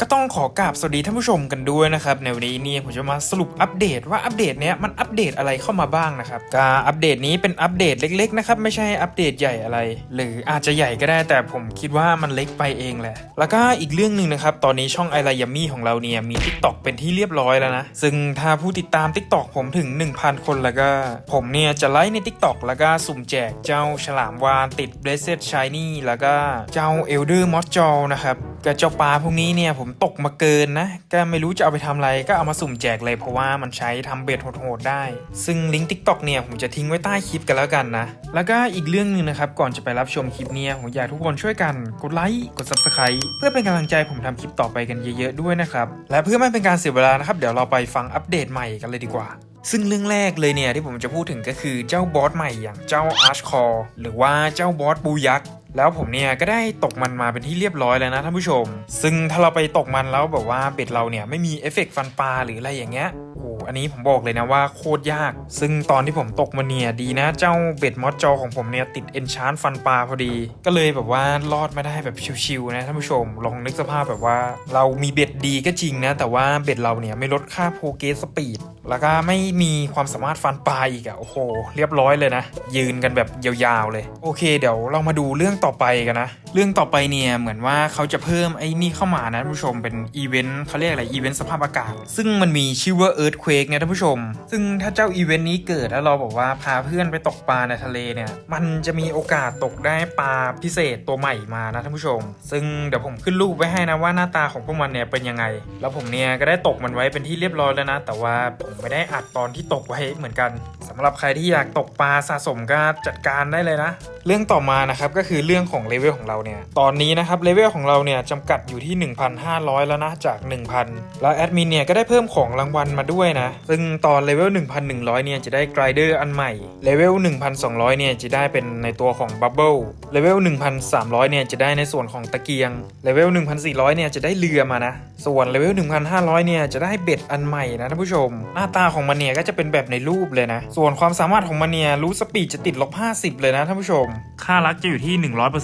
ก็ต้องขอกราบสวัสดีท่านผู้ชมกันด้วยนะครับในวันนี้นี่ผมจะมาสรุปอัปเดตว่าอัปเดตเนี้ยมันอัปเดตอะไรเข้ามาบ้างนะครับการอัปเดตนี้เป็นอัปเดตเล็กๆนะครับไม่ใช่อัปเดตใหญ่อะไร หรืออาจจะใหญ่ก็ได้แต่ผมคิดว่ามันเล็กไปเองแหละ แล้วก็อีกเรื่องหนึ่งนะครับตอนนี้ช่องไอรายามี่ของเราเนี่ยมี t ิ k t o k เป็นที่เรียบร้อยแล้วนะซึ่งถ้าผู้ติดตาม t ิ k t o k ผมถึง 1,000 คนแล้วก็ ผมเนี่ยจะไลฟ์ใน t ิ k t o k แล้วก็สุ่มแจกเจ้าฉลามวานติดเบสเซตชายนี่แล้วก็เจ้าเอลเดอร์มอสจอลนะครับ กับเจ้าปลาพวกนี้เนี่ยผมตกมาเกินนะ ก็ไม่รู้จะเอาไปทำอะไรก็เอามาสุ่มแจกเลยเพราะว่ามันใช้ทำเบ็ดโหดๆได้ ซึ่งลิงก์ TikTok เนี่ยผมจะทิ้งไว้ใต้คลิปกันแล้วกันนะ แล้วก็อีกเรื่องหนึ่งนะครับ ก่อนจะไปรับชมคลิปเนี่ยผมอยากทุกคนช่วยกันกดไลค์กด Subscribe เพื่อเป็นกำลังใจผมทำคลิปต่อไปกันเยอะๆด้วยนะครับและเพื่อไม่เป็นการเสียเวลานะครับเดี๋ยวเราไปฟังอัปเดตใหม่กันเลยดีกว่าซึ่งเรื่องแรกเลยเนี่ยที่ผมจะพูดถึงก็คือเจ้าบอสใหม่อย่างเจ้าอาร์ชคอร์หรือว่าเจ้าบอสบูยักษ์ แล้วผมเนี่ยก็ได้ตกมันมาเป็นที่เรียบร้อยแล้วนะท่านผู้ชม ซึ่งถ้าเราไปตกมันแล้วแบบว่าเบ็ดเราเนี่ยไม่มีเอฟเฟกต์ฟันปลาหรืออะไรอย่างเงี้ยโอ้อันนี้ผมบอกเลยนะว่าโคตรยาก ซึ่งตอนที่ผมตกมันเนี่ยดีนะเจ้าเบ็ดมอสจอของผมเนี่ยติดเอนชานฟันปลาพอดี ก็เลยแบบว่ารอดมาได้แบบชิวๆนะท่านผู้ชม ลองนึกสภาพแบบว่า เรามีเบ็ดดีก็จริงนะ แต่ว่าเบ็ดเราเนี่ยไม่ลดค่าโปรเกสสปีด แล้วก็ไม่มีความสามารถฟันปลาอีกอะโอ้โห เรียบร้อยเลยนะ ยืนกันแบบยาวๆเลย โอเค เดี๋ยวเรามาดูเรื่องต่อไปกันนะ เรื่องต่อไปเนี่ยเหมือนว่าเขาจะเพิ่มไอ้นี่เข้ามานะท่านผู้ชมเป็นอีเวนต์เขาเรียกอะไรอีเวนต์สภาพอากาศ ซึ่งมันมีชื่อว่า Earthquake เนี่ยท่านผู้ชม ซึ่งถ้าเจ้าอีเวนต์นี้เกิดแล้วเราบอกว่าพาเพื่อนไปตกปลาในทะเลเนี่ยมันจะมีโอกาสตกได้ปลาพิเศษตัวใหม่มานะท่านผู้ชม ซึ่งเดี๋ยวผมขึ้นรูปไว้ให้นะว่าหน้าตาของพวกมันเนี่ยเป็นยังไง แล้วผมเนี่ยก็ได้ตกมันไว้เป็นที่เรียบร้อยแล้วนะ แต่ว่าผมไม่ได้อัดตอนที่ตกไว้เหมือนกัน สำหรับใครที่อยากตกปลาสะสมก็จัดการได้เลยนะ เรื่องต่อมานะครับก็คือเรื่องของเลเวลของเราเนี่ย ตอนนี้นะครับเลเวลของเราเนี่ยจำกัดอยู่ที่ 1,500 แล้วนะจาก 1,000 แล้วแอดมินเนี่ยก็ได้เพิ่มของรางวัลมาด้วยนะ ซึ่งตอนเลเวล 1,100 เนี่ยจะได้ไกรเดอร์อันใหม่เลเวล 1,200 เนี่ยจะได้เป็นในตัวของบับเบิลเลเวล 1,300 เนี่ยจะได้ในส่วนของตะเกียงเลเวล 1,400 เนี่ยจะได้เรือมานะ ส่วนเลเวล 1,500 เนี่ยจะได้เบ็ดอันใหม่นะท่านผู้ชม หน้าตาของมันเนี่ยก็จะเป็นแบบในรูปเลยนะส่วนความสามารถของมันเนี่ยรู้สปีดจะติดลบ 50 เลยนะท่านผู้ชม ค่ารักจะอยู่ที่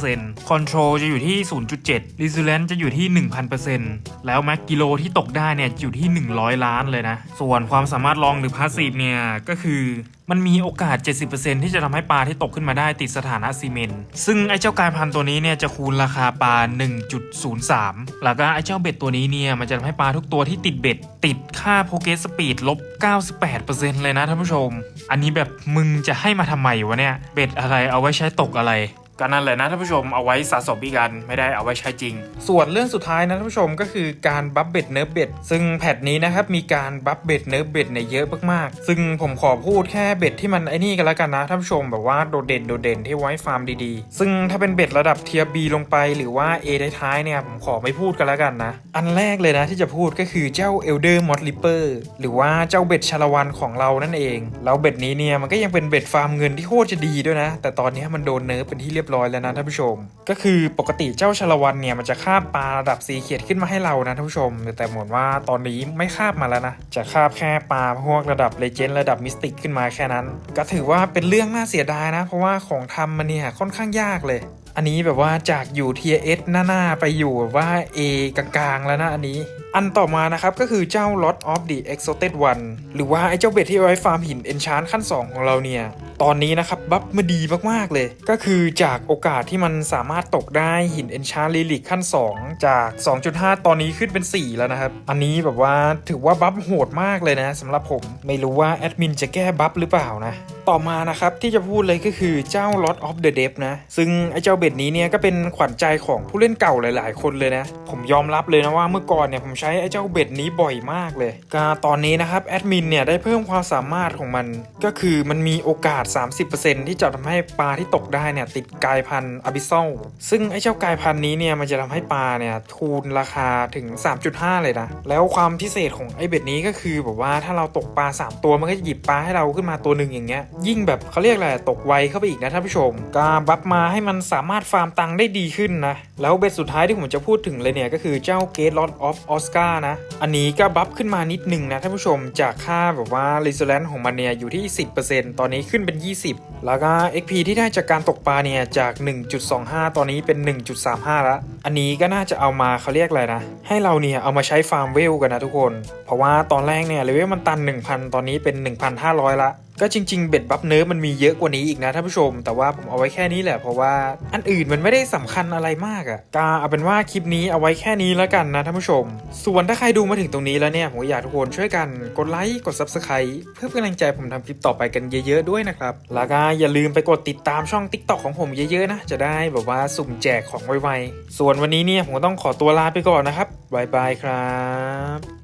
100% Control จะอยู่ที่ 0.7 Resilience จะอยู่ที่ 1,000%แล้วแม็กกิโลที่ตกได้เนี่ยอยู่ที่ 100 ล้านเลยนะ ส่วนความสามารถลองหรือพาสซีฟเนี่ยก็คือมันมีโอกาส 70%ที่จะทำให้ปลาที่ตกขึ้นมาได้ติดสถานะซีเมนต์ซึ่งไอ้เจ้ากายพันธุ์ตัวนี้เนี่ยจะคูณราคาปลา 1.03 แล้วก็ไอ้เจ้าเบ็ดตัวนี้เนี่ยมันจะทำให้ปลาทุกตัวที่ติดเบ็ด ติดค่าโพเกสสปีดลบ 98%เลยนะท่านผู้ชม อันนี้แบบมึงจะให้มาทำไมวะเนี่ย เบ็ดอะไรเอาไว้ใช้ตกอะไร ก็นั่นแหละนะท่านผู้ชมเอาไว้สะสมอีกกันไม่ได้เอาไว้ใช้จริง ส่วนเรื่องสุดท้ายนะท่านผู้ชมก็คือการบัฟเบ็ดเนิร์ฟเบ็ดซึ่งแพทนี้นะครับมีการบัฟเบ็ดเนิร์ฟเบ็ดเนี่ยเยอะมากๆ ซึ่งผมขอพูดแค่เบ็ดที่มันไอ้นี่กันแล้วกันนะท่านผู้ชมแบบว่าโดดเด่นโดดเด่นที่ไว้ฟาร์มดีๆ ซึ่งถ้าเป็นเบ็ดระดับเทียบีลงไปหรือว่า A ท้ายเนี่ยผมขอไม่พูดกันแล้วกันนะ อันแรกเลยนะที่จะพูดก็คือเจ้าเอลเดอร์มอดลิเปอร์หรือว่าเจ้าเบ็ดชาละวันของเรานั่นเองแล้วเบ็ดนี้เนี่ยมันก็ยังเป็นเบ็ดฟาร์มเงินที่โคตรจะดีด้วยนะ แต่ตอนนี้มันโดนเนิร์ฟเป็นที่เรียบร้อยแล้วนะท่านผู้ชม ก็คือปกติเจ้าชาละวันเนี่ยมันจะคาบปลาระดับสีเขียดขึ้นมาให้เรานะท่านผู้ชม แต่เหมือนว่าตอนนี้ไม่คาบมาแล้วนะจะคาบแค่ปลาพวกระดับเลเจนด์ระดับมิสติกขึ้นมาแค่นั้น ก็ถือว่าเป็นเรื่องน่าเสียดายนะ เพราะว่าของทำมันเนี่ยค่อนข้างยากเลย อันนี้แบบว่าจากอยู่ Tier S หน้า ๆ ไปอยู่แบบว่า A กลาง ๆ แล้วนะอันนี้ อันต่อมานะครับ ก็คือเจ้า Lot of the Exalted One หรือว่าไอ้เจ้าเบ็ดที่เอาไว้ฟาร์มหิน Enchant ขั้น 2 ของเราเนี่ย ตอนนี้นะครับ บัฟมาดีมาก ๆ เลย ก็คือจากโอกาสที่มันสามารถตกได้หิน Enchant Relic ขั้น 2 จาก 2.5 ตอนนี้ขึ้นเป็น 4 แล้วนะครับ อันนี้แบบว่าถือว่าบัฟโหดมากเลยนะสำหรับผมไม่รู้ว่าแอดมินจะแก้บัฟหรือเปล่านะต่อมานะครับที่จะพูดเลยก็คือเจ้า Lot of the Deep นะซึ่งไอ้เจ้าเบ็ดนี้เนี่ยก็เป็นขวัญใจของผู้เล่นเก่าหลาย ๆ คนเลยนะ ผมยอมรับเลยนะว่าเมื่อก่อนเนี่ยผมใช้ไอ้เจ้าเบ็ดนี้บ่อยมากเลยก็ตอนนี้นะครับแอดมินเนี่ยได้เพิ่มความสามารถของมัน ก็คือมันมีโอกาส 30%ที่จะทำให้ปลาที่ตกได้เนี่ยติดกายพันธุ์อบิซอลซึ่งไอ้เจ้ากายพันธุ์นี้เนี่ยมันจะทำให้ปลาเนี่ยทูนราคาถึง 3.5 เลยนะแล้วความพิเศษของไอ้เบ็ดนี้ก็คือแบบว่าถ้าเราตกปลา 3 ตัวมันก็จะหยิบปลาให้เราขึ้นมาตัวหนึ่งอย่างเงี้ยยิ่งแบบเขาเรียกอะไรตกไวเข้าไปอีกนะท่านผู้ชมก็บัฟมาให้มันสามารถฟาร์มตังค์ได้ดีขึ้นนะ แล้วเบ็ดสุดท้ายที่ผมจะพูดถึงเลยเนี่ยก็คือเจ้า Gate Lot of Oscar นะ อันนี้ก็บัฟขึ้นมานิดนึงนะท่านผู้ชมจากค่าแบบว่า Resilience ของมันเนี่ยอยู่ที่ 10%ตอนนี้ขึ้นเป็น 20 แล้วก็ XP ที่ได้จากการตกปลาเนี่ยจาก 1.25 ตอนนี้เป็น 1.35 แล้ว อันนี้ก็น่าจะเอามาเขาเรียกอะไรนะ ให้เราเนี่ยเอามาใช้ฟาร์มเวลกันนะทุกคน เพราะว่าตอนแรกเนี่ยเลเวลมันตัน 1,000 ตอนนี้เป็น 1,500 ละ ก็จริง ๆ เบ็ดบัฟเนิร์ฟมันมีเยอะกว่านี้อีกนะท่านผู้ชม แต่ว่าผมเอาไว้แค่นี้แหละ เพราะว่าอันอื่นมันไม่ได้สำคัญอะไรมากอะ่ะก็เอาเป็นว่าคลิปนี้เอาไว้แค่นี้แล้วกันนะท่านผู้ชม ส่วนถ้าใครดูมาถึงตรงนี้แล้วเนี่ยผมอยากทุกคนช่วยกันกดไลค์กด Subscribe เพื่อเป็นกำลังใจผมทำคลิปต่อไปกันเยอะ ๆ ด้วยนะครับแล้วก็อย่าลืมไปกดติดตามช่อง TikTok ของผมเยอะๆนะจะได้แบบว่าสุ่มแจกของไวๆส่วนวันนี้เนี่ยผมต้องขอตัวลาไปก่อนนะครับบายบายครับ